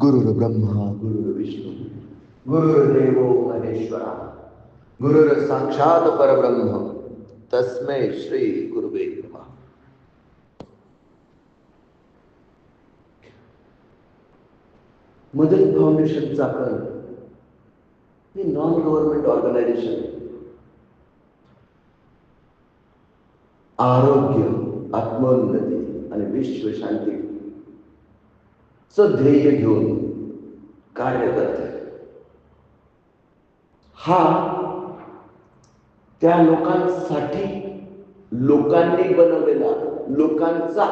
गुरुर्ब्रह्मा गुरुर्विष्णू गुरुर्देवो महेश्वरा। गुरुर साक्षात परब्रह्म। तस्मै श्री गुरुवे नमः। मदत फाउंडेशनचं आपण हे नॉन गव्हर्नमेंट ऑर्गनायझेशन आरोग्य, आत्मोन्नती आणि विश्व शांती ध्येय घेऊन कार्य करते. हा त्या लोकांसाठी लोकांनी बनवलेला लोकांचा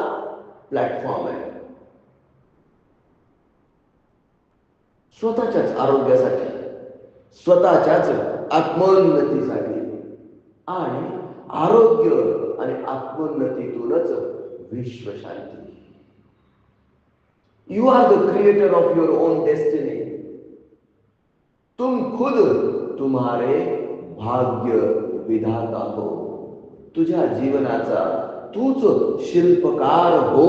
प्लॅटफॉर्म आहे. स्वतःच्याच आरोग्यासाठी स्वतःच्याच आत्मोन्नतीसाठी आणि आरोग्य आणि आत्मोन्नतीतूनच विश्व शांती you are the creator of your own destiny तुम खुद तुम्हारे भाग्य विधाता हो. तुझ्या जीवनाचा तूच शिल्पकार हो.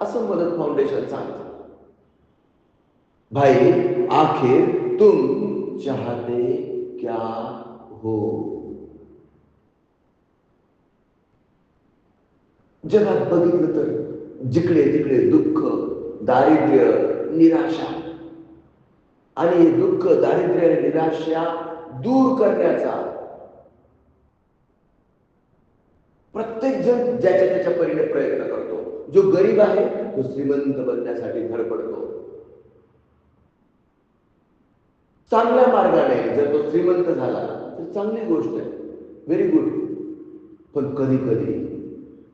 असं मदत फाउंडेशन सांगत. भाई आखिर तुम चाहते क्या हो? जगात बघितलं तर जिकडे तिकडे दुःख दारिद्र्य निराशा. आणि हे दुःख दारिद्र्य आणि निराशा दूर करण्याचा प्रत्येक जण ज्याच्या त्याच्या परीने प्रयत्न करतो. जो गरीब आहे तो श्रीमंत बनण्यासाठी धडपडतो. चांगल्या मार्गाने जर तो श्रीमंत झाला तर चांगली गोष्ट आहे. व्हेरी गुड पण कधी कधी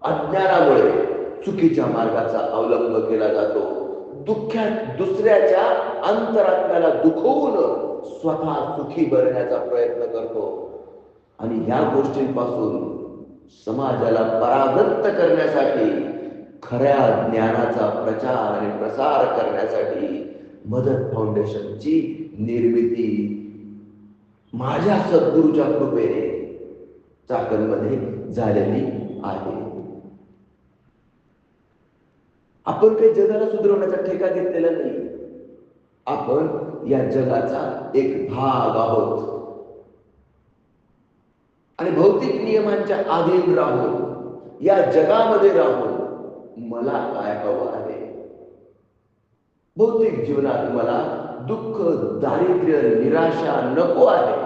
अज्ञानामुळे चुकीच्या मार्गाचा अवलंब केला जातो. दुःखात दुसऱ्याच्या अंतरात्म्याला दुखवून स्वतः सुखी बनण्याचा प्रयत्न करतो. आणि या गोष्टींपासून समाजाला परावृत्त करण्यासाठी खऱ्या ज्ञानाचा प्रचार आणि प्रसार करण्यासाठी मदत फाउंडेशनची निर्मिती माझ्या सद्गुरूच्या कृपेने चाकणमध्ये झालेली आहे. आपण काही जगाला सुधारवण्याचा ठेका घेतलेला नाही. आपण या जगाचा एक भाग आहोत. आणि भौतिक नियमांच्या अधीन राहून या जगामध्ये राहून मला काय हवं आहे? भौतिक जीवनात मला दुःख दारिद्र्य निराशा नको आहे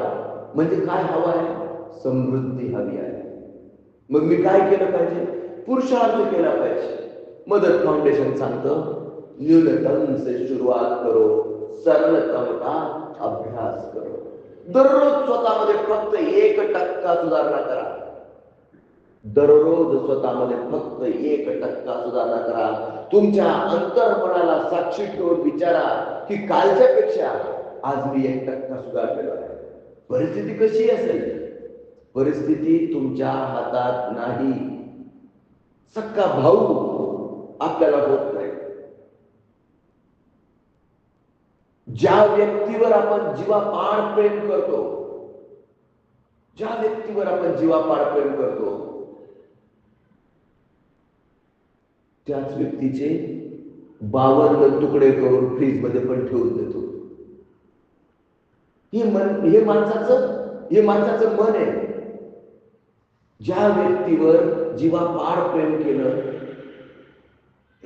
म्हणजे काय हवं आहे? समृद्धी हवी आहे. मग मी काय केलं पाहिजे? पुरुषार्थ केला पाहिजे. मदत फाउंडेशन सांगतं न्यूनतम से सुरुवात करो सरलतम अभ्यास करो. दररोज स्वतःमध्ये फक्त एक टक्का सुधारणा करा. दररोज स्वतःमध्ये फक्त एक टक्का सुधारणा करा. तुमच्या अंतर्मनाला साक्षी ठेवून विचारा की कालच्या पेक्षा आज मी एक टक्का सुधारलेलो आहे. परिस्थिती कशी असेल? परिस्थिती तुमच्या हातात नाही. सक्का भाऊ आपल्याला होत नाही. ज्या व्यक्तीवर आपण जीवापाड प्रेम करतो ज्या व्यक्तीवर आपण जीवापाड प्रेम करतो त्याच व्यक्तीचे बावन्न तुकडे करून फ्रीजमध्ये पण ठेवून देतो. हे मन हे माणसाचं हे माणसाचं मन आहे. ज्या व्यक्तीवर जीवापाड प्रेम केलं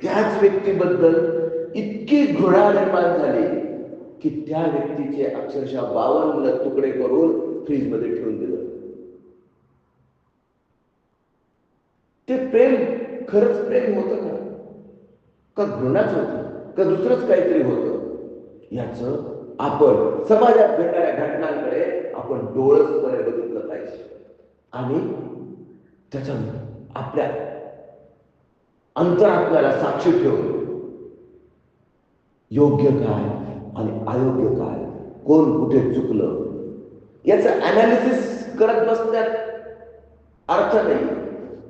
त्याच व्यक्तीबद्दल इतकी घृणा निर्माण झाली की त्या व्यक्तीचे अक्षरशः बावन्न तुकडे करून फ्रीजमध्ये ठेवून दिलं. ते प्रेम खरंच प्रेम होत का? का घृणाच होत? का दुसरंच काहीतरी होत? याच आपण समाजात घडणाऱ्या घटनांकडे आपण डोळसपणे बघितलं पाहिजे. आणि त्याच्या आपल्या अंतरात्म्याला साक्षी ठेवून. योग्य काय आणि अयोग्य काय? कोण कुठे चुकलं? याचं अनालिसिस करत बसण्यात अर्थ नाही.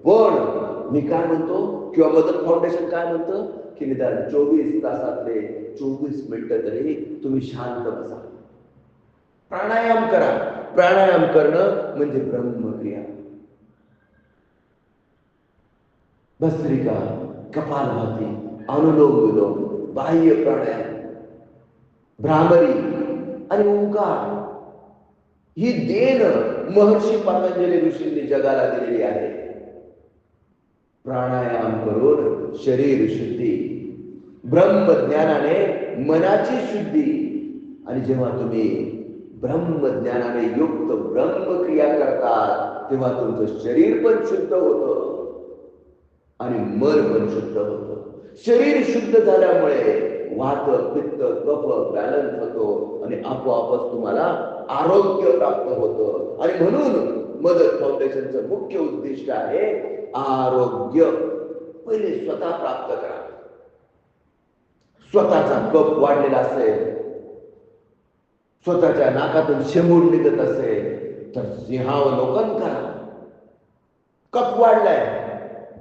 पण मी काय म्हणतो? किंवा मदत फाउंडेशन काय म्हणतं? की निदान चोवीस तासातले चोवीस मिनिटं तरी तुम्ही शांत बसा. प्राणायाम करा. प्राणायाम करणं म्हणजे ब्रह्मक्रिया. भस्त्रिका कपालभाती अनुलोम विलोम बाह्य प्राणायाम भ्रामरी, आणि ओंकार. ही देण महर्षी पतंजली ऋषींनी जगाला दिलेली आहे. प्राणायाम करून शरीर शुद्धी, ब्रह्मज्ञानाने मनाची शुद्धी, आणि जेव्हा तुम्ही ब्रह्मज्ञानाने युक्त ब्रह्मक्रिया करतात, तेव्हा तुमचं शरीर पण शुद्ध होतं. आणि मन पण शुद्ध होतं. शरीर शुद्ध झाल्यामुळे वात पित्त कफ बॅलन्स होतो आणि आपोआपच तुम्हाला आरोग्य प्राप्त होतं. आणि म्हणून मदत फाउंडेशनचं मुख्य उद्दिष्ट आहे आरोग्य. पहिले स्वतः प्राप्त करा. स्वतःचा कप वाढलेला असेल स्वतःच्या नाकातून शेमूड निघत असेल तर सिंहावलोकन करा. कप वाढलाय.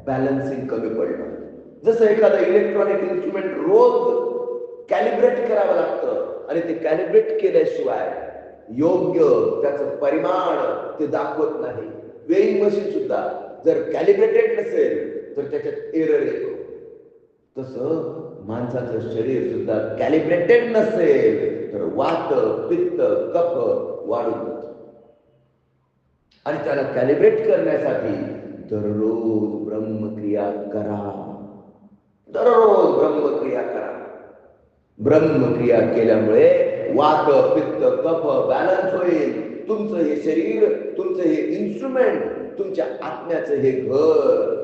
बॅलन्सिंग कमी पडलं जसं एखादं इलेक्ट्रॉनिक इन्स्ट्रुमेंट रोज कॅलिब्रेट करावं लागतं आणि ते कॅलिब्रेट केल्याशिवाय योग्य त्याचं परिमाण ते दाखवत नाही. वेईंग मशीन सुद्धा जर कॅलिब्रेटेड नसेल तर त्याच्यात एरर येतो. तस माणसाचं शरीर सुद्धा कॅलिब्रेटेड नसेल तर वात पित्त कफ वाढून जातो. आणि त्याला कॅलिब्रेट करण्यासाठी दररोज ब्रह्मक्रिया करा. दररोज ब्रह्मक्रिया करा. ब्रह्मक्रिया केल्यामुळे वात पित्त कफ बॅलन्स होईल. तुमचं हे शरीर तुमचं हे इन्स्ट्रुमेंट तुमच्या आत्म्याचं हे घर.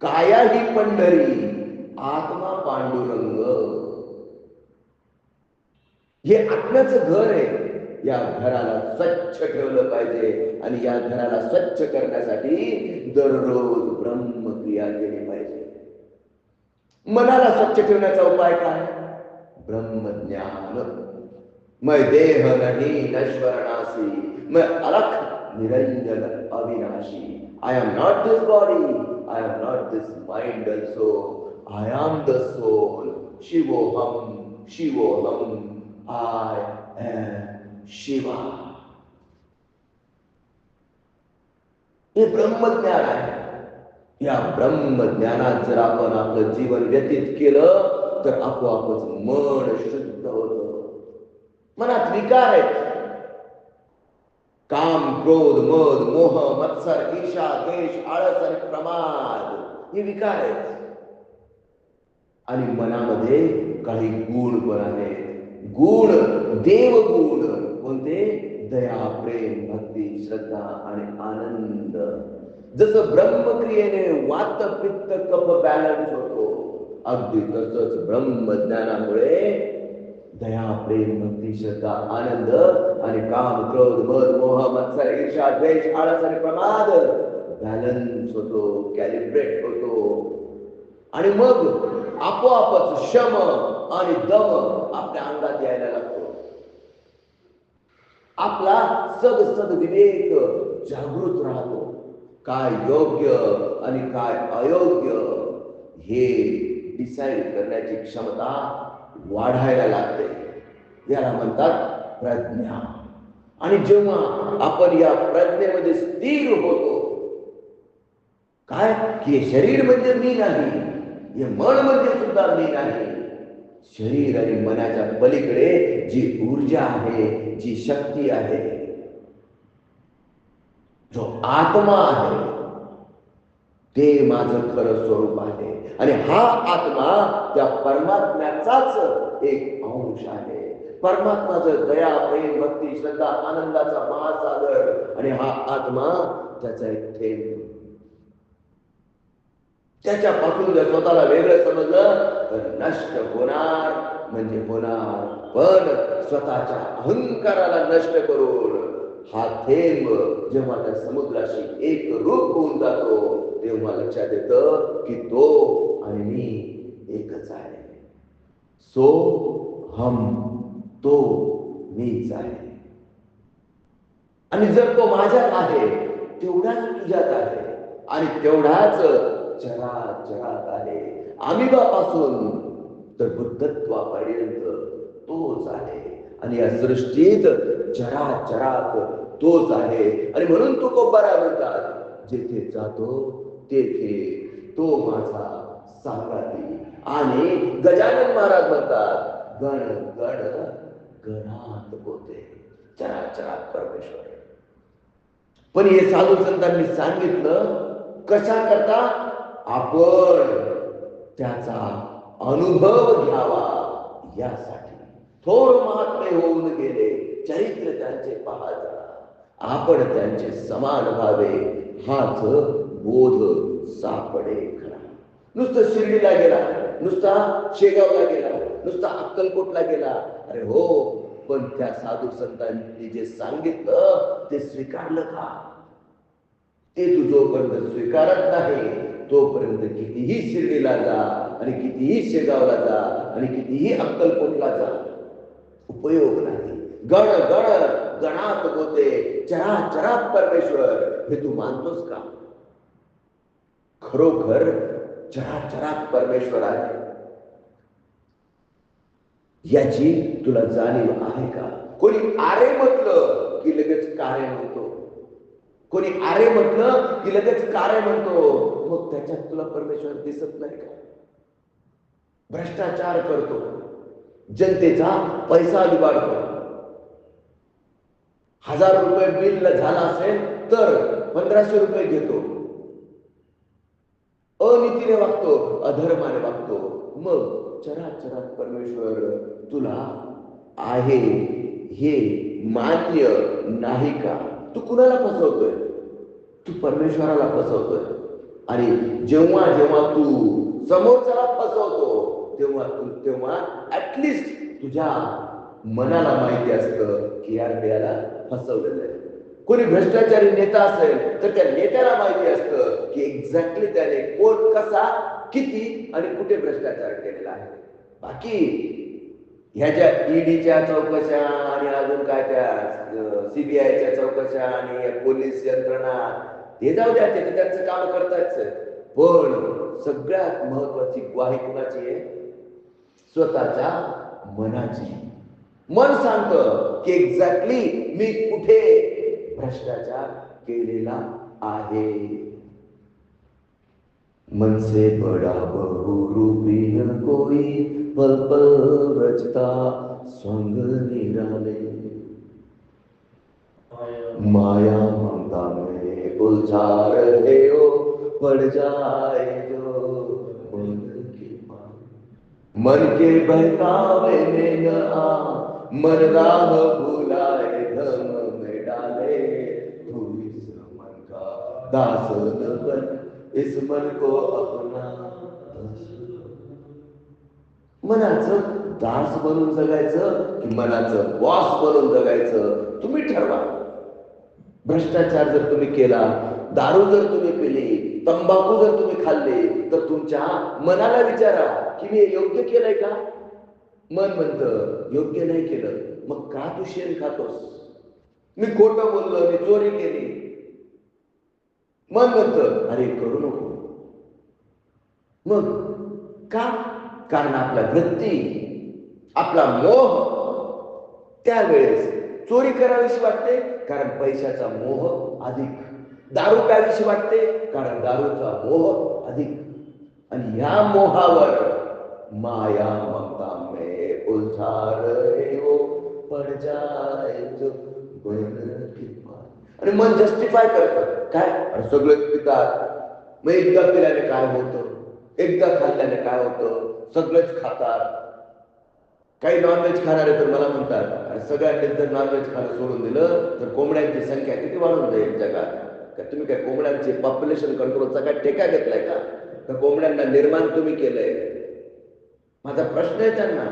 काया ही पंढरी आत्मा पांडुरंग. हे आत्म्याचं घर आहे. या घराला स्वच्छ ठेवलं पाहिजे. आणि या घराला स्वच्छ करण्यासाठी दररोज ब्रह्मक्रिया केली पाहिजे. मनाला स्वच्छ ठेवण्याचा उपाय काय? ब्रह्मज्ञान. मैं देह नहीं नश्वर नासी मैं अलख निरंजन अविनाशी. I am not this body I am not this mind so I am the soul शिवोहम शिवोहम आय एम शिवा. हे ब्रह्मज्ञान आहे. या ब्रह्मज्ञानात जर आपण आपलं जीवन व्यतीत केलं तर आपोआपच मन शुद्ध होत. मनात विकार आहेत. काम क्रोध मद मोह मत्सर ईशा द्वेष आळस आणि प्रमाद हे विकार आहेत. आणि मनामध्ये काही गुण पण आहेत. गुण देवगुण. कोणते दया प्रेम भक्ती श्रद्धा आणि आनंद. जसं ब्रह्मक्रियेने वात पित्त कप बॅलन्स होतो अगदी तसंच ब्रह्मज्ञानामुळे दया प्रेम भक्ती श्रद्धा आनंद आणि काम क्रोध मध मोह मत्सर ईर्षा द्वेष आळस आणि प्रमाद बॅलन्स होतो कॅलिब्रेट होतो. आणि मग आपोआपच शम आणि दम आपल्या अंगात यायला लागतो. आपला सद सद विवेक जागृत राहतो. काय योग्य आणि काय अयोग्य हे डिसाईड करण्याची क्षमता वाढायला लागते. याला म्हणतात प्रज्ञा. आणि जेव्हा आपण या प्रज्ञेमध्ये स्थिर होतो काय? की शरीर म्हणजे मी नाही हे मन म्हणजे सुद्धा मी नाही शरीर आणि मनाच्या पलीकडे जी ऊर्जा आहे जी शक्ती आहे जो आत्मा आहे ते माझं खरं स्वरूप आहे. आणि हा आत्मा त्या परमात्म्याचाच एक अंश आहे. परमात्माचं दया प्रेम भक्ती श्रद्धा आनंदाचा महासागर आणि हा आत्मा त्याचा एक थेंब त्याच्यापासून जर स्वतःला वेगळं समजलं तर नष्ट होणार म्हणजे होणार. पण स्वतःच्या अहंकाराला नष्ट करून हा थेंब जेव्हा त्या समुद्राशी एक रूप होऊन जातो तेव्हा लक्षात येत की तो आणि मी एकच आहे. सो हम तो मीच आहे. आणि जर तो माझ्यात आहे तेवढाच तुझ्यात आहे. आणि तेवढाच चरा चरात आले आमिबापासून तर बुद्धत्वापर्यंत तोच आहे. आणि या सृष्टीत चरा चरात तोच आहे. आणि म्हणून तो तुकोबारा म्हणतात जेथे जातो तेथे तो माझा सांगाती आणि गजानन महाराज म्हणतात गण गण गणात होते. चराचरात परमेश्वर पण हे साधू संतांनी सांगितलं कशा करता आपण त्याचा अनुभव घ्यावा यासाठी. थोर महात्मे होऊन गेले चरित्र त्यांचे पाहता. आपण त्यांचे समान व्हावे हाच बोध सापडे खरा. नुसतं शिर्डीला गेला नुसता शेगावला गेला नुसता अक्कलकोटला गेला. अरे हो पण त्या साधू संतांनी जे सांगितलं ते स्वीकारलं का? ते तू जोपर्यंत स्वीकारत नाही तोपर्यंत कितीही शिर्डीला जा आणि कितीही शेगावला जा आणि कितीही अक्कलकोटला जा. उपयोग नाही. गण गण गणात होते चरा चरात परमेश्वर हे तू मानतोस का? खरोखर चराचरात परमेश्वर आहे. याची तुला जाणीव आहे का? कोणी आरे म्हटलं की लगेच कार्य म्हणतो. कोणी आरे म्हटलं की लगेच कार्य म्हणतो. मग त्याच्यात तुला परमेश्वर दिसत नाही का? भ्रष्टाचार करतो. जनतेचा पैसा लुबाडतो. हजार रुपये बिल झाला असेल तर पंधराशे रुपये घेतो. अनितीने वागतो अधर्माने वागतो. मग चराचरात परमेश्वर तुला आहे हे मान्य नाही का? तू कुणाला फसवतोय? तू परमेश्वराला फसवतोय. आणि जेव्हा जेव्हा तू समोरच्याला फसवतो तेव्हा तू तेव्हा ऍटलिस्ट तुझ्या मनाला माहिती असतं की यार त्याला फसवलेलं आहे. कोणी भ्रष्टाचारी नेता असेल तर त्या नेत्याला माहिती असतं की एक्झॅक्टली त्याने कोण कसा किती आणि कुठे भ्रष्टाचार केलेला आहे. बाकी ह्या ज्या ईडीच्या चौकशा आणि अजून काय त्या सीबीआयच्या चौकशा आणि पोलीस यंत्रणा ते जाऊ द्या ते त्यांचं काम करतायच पण सगळ्यात महत्वाची ग्वाही कुणाची आहे? स्वतःच्या मनाची. मन सांगत की एक्झॅक्टली मी कुठे भ्रष्टाचार केलेला आहे. मन से बड़ा बहुरूपी कोई पल पल रचता संग निराले माया ममता देओ पड़ जाए जो मन के मन के बहकावे में न आ मन राह भुलाए धम में डाले तू इस मन का दास न बन इस मन को अपना मनाचं दास बनून जगायचं की मनाचं बॉस बनून जगायचं तुम्ही ठरवा. भ्रष्टाचार जर तुम्ही केला दारू जर तुम्ही पिली तंबाखू जर तुम्ही खाल्ले तर तुमच्या मनाला विचारा की मी योग्य केलंय का? मन म्हणतं योग्य नाही केलं मग का तू शेण खातोस? मी खोट बोललो मी चोरी केली. मन म्हणतं अरे करू नको. मग का? कारण आपला वृत्ती आपला मोह त्यावेळेस चोरी करावीशी वाटते कारण पैशाचा मोह अधिक. दारू प्यावीशी वाटते कारण दारूचा मोह अधिक. आणि ह्या मोहावर माया ममता मे उलझा हो पड आणि मन जस्टिफाय करत. काय? अरे सगळं पितात. मग एकदा पिल्याने काय होतं? एकदा खाल्ल्याने काय होतं? सगळंच खातात. काही नॉनव्हेज खाणारे तर मला म्हणतात अरे सगळ्यांनी जर नॉनव्हेज खाणं सोडून दिलं तर कोंबड्यांची संख्या किती वाढून जाईल जगात? का? तुम्ही काय कोंबड्यांचे पॉप्युलेशन कंट्रोलचा काय ठेका घेतलाय का? तर कोंबड्यांना निर्माण तुम्ही केलंय? माझा प्रश्न आहे त्यांना.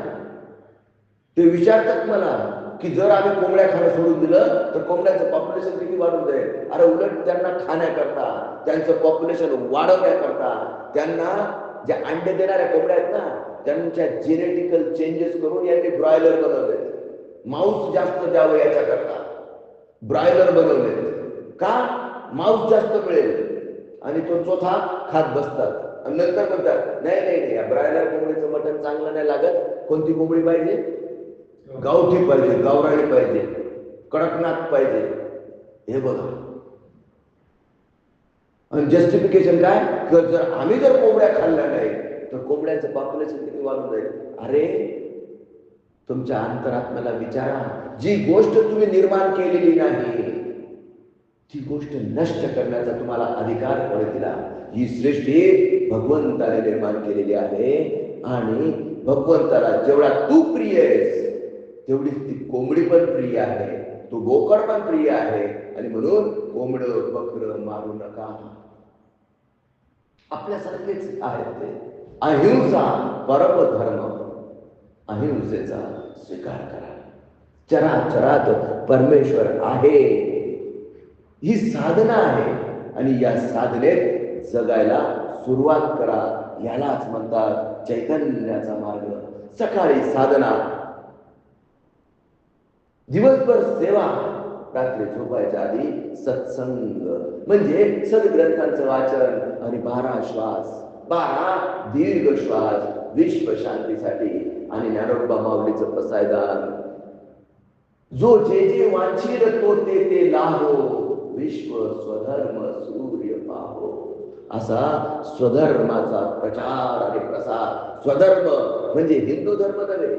ते विचारतात मला की जर आम्ही कोंबड्या खाणं सोडून दिलं तर कोंबड्यांचं पॉप्युलेशन किती वाढून जाईल अरे उलट त्यांना खाण्याकरता त्यांचं पॉप्युलेशन वाढवण्याकरता त्यांना जे अंडे देणाऱ्या कोंबड्या आहेत ना त्यांच्या जेनेटिकल चेंजेस करून यांनी ब्रॉयलर बनवले मांस जास्त द्यावं याच्याकरता. ब्रॉयलर बनवले का? मांस जास्त मिळेल. आणि तो चोथा खात बसतात. आणि नंतर म्हणतात नाही नाही नाही या ब्रायलर कोंबडीचं मटण चांगलं नाही लागत. कोणती कोंबडी पाहिजे? गावठी पाहिजे गावराळी पाहिजे कडकनाथ पाहिजे. हे बघा. आणि जस्टिफिकेशन काय? तर जर आम्ही जर कोंबड्या खाल्ल्या नाही तर कोंबड्यांचं पॉप्युलेशन किती वाढून जाईल? अरे तुमच्या अंतरात्म्याला विचारा. जी गोष्ट तुम्ही निर्माण केलेली नाही ती गोष्ट नष्ट करण्याचा तुम्हाला अधिकार कोणी दिला ही सृष्टी भगवंताने निर्माण केलेली आहे आणि भगवंताला जेवढा तू प्रिय आहेस तेवढीच ती कोंबडी पण प्रिय आहे तो बोकड पण प्रिय आहे आणि म्हणून कोंबड बकर मारू नका. आपल्यासारखेच आहेत ते. अहिंसा परम धर्म अहिंसेचा स्वीकार करा. चराचरात परमेश्वर आहे. ही साधना आहे. आणि या साधनेत जगायला सुरुवात करा यालाच म्हणतात चैतन्याचा मार्ग. सकाळी साधना. दिवसभर सेवा. रात्री झोपायच्या आधी सत्संग. म्हणजे सद्ग्रंथांचं वाचन आणि बारा श्वास. बारा दीर्घ श्वास. विश्व शांतीसाठी आणि ज्ञानोबा माऊलीचं प्रसायदान. जो जे जे वाचिर तो ते ते लाहो. विश्व स्वधर्म सूर्य पाहो असा स्वधर्माचा प्रचार आणि प्रसार. स्वधर्म म्हणजे हिंदू धर्म नव्हे.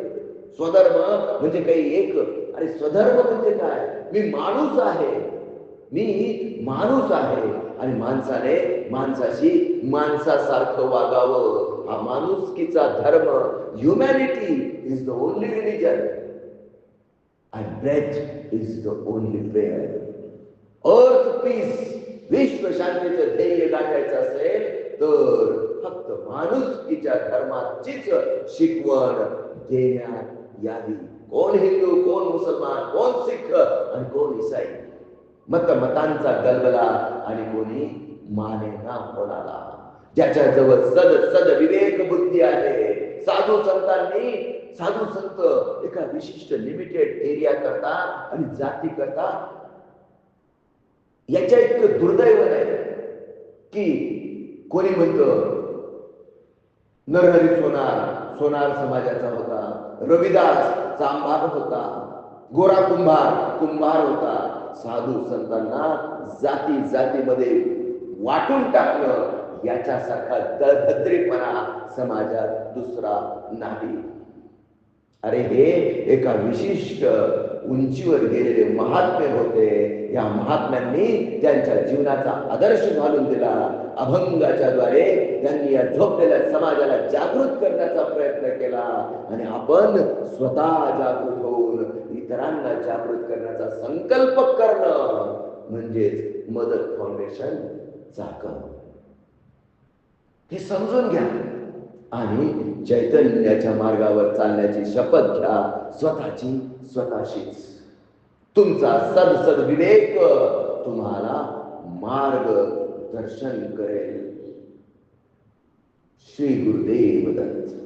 स्वधर्म म्हणजे काही एक. आणि स्वधर्म म्हणजे काय? मी माणूस आहे. मी माणूस आहे. आणि माणसाने माणसाशी माणसासारखं वागावं. हा माणुसकीचा धर्म. Humanity is the only religion and breath is the only prayer earth peace विश्व शांतीचं ध्येय गाठायचं असेल तर फक्त माणुसकीच्या धर्माचीच शिकवण देण्यात यावी. कोण हिंदू कोण मुसलमान कोण सिख आणि कोण इसाई? मत मतांचा गलबला आणि कोणी माने ना कोणाला? ज्याच्याजवळ सद सद विवेक बुद्धी आहे. साधू संतांनी साधू संत एका विशिष्ट लिमिटेड एरिया करता आणि जाती करता याच्या इतकं दुर्दैव नाही की कोणी म्हणत नरहरी सोनार सोनार समाजाचा होता रविदास चांभार होता गोरा कुंभार कुंभार होता. साधू संतांना जाती जातीमध्ये वाटून टाकणं याच्यासारखा दळभद्रीपणा समाजात दुसरा नाही. अरे हे एका विशिष्ट उंचीवर गेलेले महात्मे होते. या महात्म्यांनी त्यांच्या जीवनाचा आदर्श घालून दिला. अभंगाच्या द्वारे त्यांनी या झोपलेल्या समाजाला जागृत करण्याचा प्रयत्न केला. आणि आपण स्वतः जागृत होऊन इतरांना जागृत करण्याचा संकल्प करणं म्हणजेच मदत फाउंडेशन चाकण. हे समजून घ्या. आणि चैतन्याच्या मार्गावर चालण्याची शपथ घ्या. स्वतःची स्वतःशीच. तुमचा सदसद विवेक तुम्हाला मार्ग दर्शन करेल. श्री गुरुदेव दत्त.